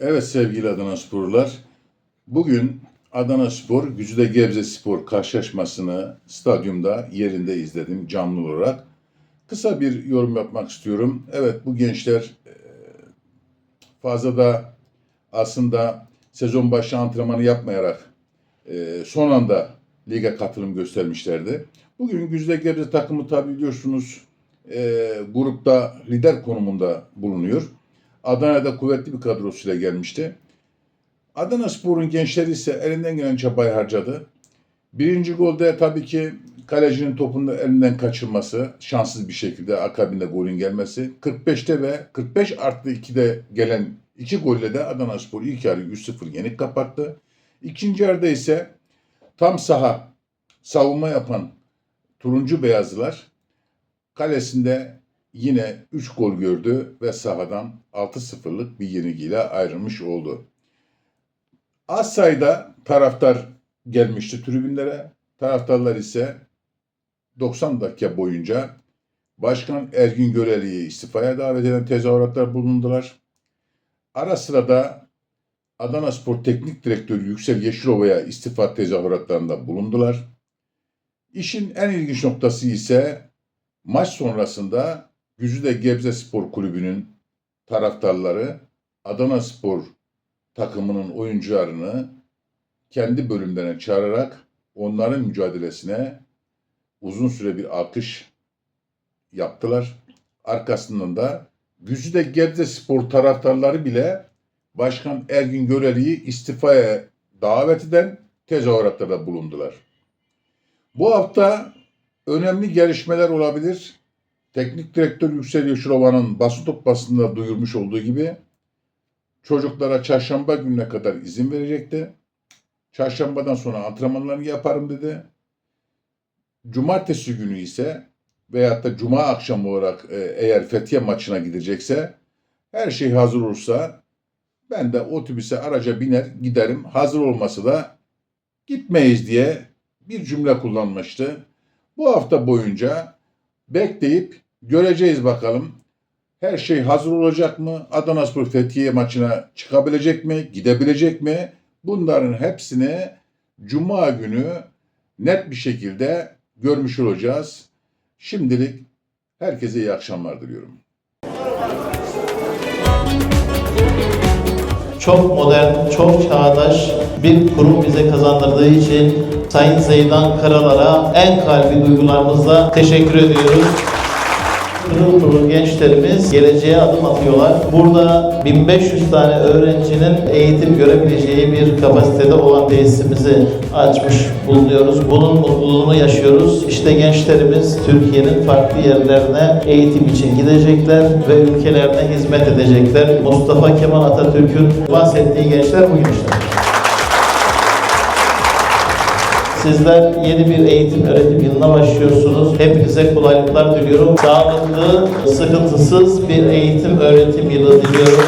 Evet sevgili Adana Sporlular. Bugün Adana Spor, Gücüde Gebze Spor karşılaşmasını stadyumda yerinde izledim canlı olarak. Kısa bir yorum yapmak istiyorum. Evet bu gençler e, fazla da aslında sezon başı antrenmanı yapmayarak e, son anda lige katılım göstermişlerdi. Bugün Gücüde Gebze takımı tabi biliyorsunuz e, grupta lider konumunda bulunuyor. Adana'da kuvvetli bir kadrosuyla gelmişti. Adana Spor'un gençleri ise elinden gelen çabayı harcadı. Birinci golde tabii ki kalecinin topunu elinden kaçırması, şanssız bir şekilde akabinde golün gelmesi. 45'te ve 45 artı 2'de gelen iki golle de Adana Spor ilk yarı 3-0 yenik kapattı. İkinci yarıda ise tam saha savunma yapan turuncu beyazlılar kalesinde yine 3 gol gördü ve sahadan 6-0'lık bir yenilgiyle ayrılmış oldu. Az sayıda taraftar gelmişti tribünlere. Taraftarlar ise 90 dakika boyunca Başkan Ergün Göreli'yi istifaya davet eden tezahüratlar bulundular. Ara sıra da Adana Spor Teknik Direktörü Yüksel Yeşilova'ya istifa tezahüratlarında bulundular. İşin en ilginç noktası ise maç sonrasında Güzide Gebze Spor Kulübü'nün taraftarları Adana Spor takımının oyuncularını kendi bölümlerine çağırarak onların mücadelesine uzun süre bir alkış yaptılar. Arkasından da Güzide Gebze Spor taraftarları bile Başkan Ergün Göreli'yi istifaya davet eden tezahüratlarda bulundular. Bu hafta önemli gelişmeler olabilir. Teknik direktör Yüksel Yeşilova'nın basın toplantısında duyurmuş olduğu gibi çocuklara çarşamba gününe kadar izin verecekti. Çarşambadan sonra antrenmanlarını yaparım dedi. Cumartesi günü ise veyahut da cuma akşamı olarak e, eğer Fethiye maçına gidecekse her şey hazır olursa ben de otobüse araca biner giderim. Hazır olması da gitmeyiz diye bir cümle kullanmıştı. Bu hafta boyunca bekleyip göreceğiz bakalım. Her şey hazır olacak mı? Adana Spor Fethiye maçına çıkabilecek mi? Gidebilecek mi? Bunların hepsini Cuma günü net bir şekilde görmüş olacağız. Şimdilik herkese iyi akşamlar diliyorum. çok modern, çok çağdaş bir kurum bize kazandırdığı için Sayın Zeydan Karalar'a en kalbi duygularımızla teşekkür ediyoruz. Pırıl pırıl gençlerimiz geleceğe adım atıyorlar. Burada 1500 tane öğrencinin eğitim görebileceği bir kapasitede olan tesisimizi açmış bulunuyoruz. Bunun mutluluğunu yaşıyoruz. İşte gençlerimiz Türkiye'nin farklı yerlerine eğitim için gidecekler ve ülkelerine hizmet edecekler. Mustafa Kemal Atatürk'ün bahsettiği gençler bu gençler. Sizler yeni bir eğitim öğretim yılına başlıyorsunuz. Hepinize kolaylıklar diliyorum. Sağlıklı, sıkıntısız bir eğitim öğretim yılı diliyorum.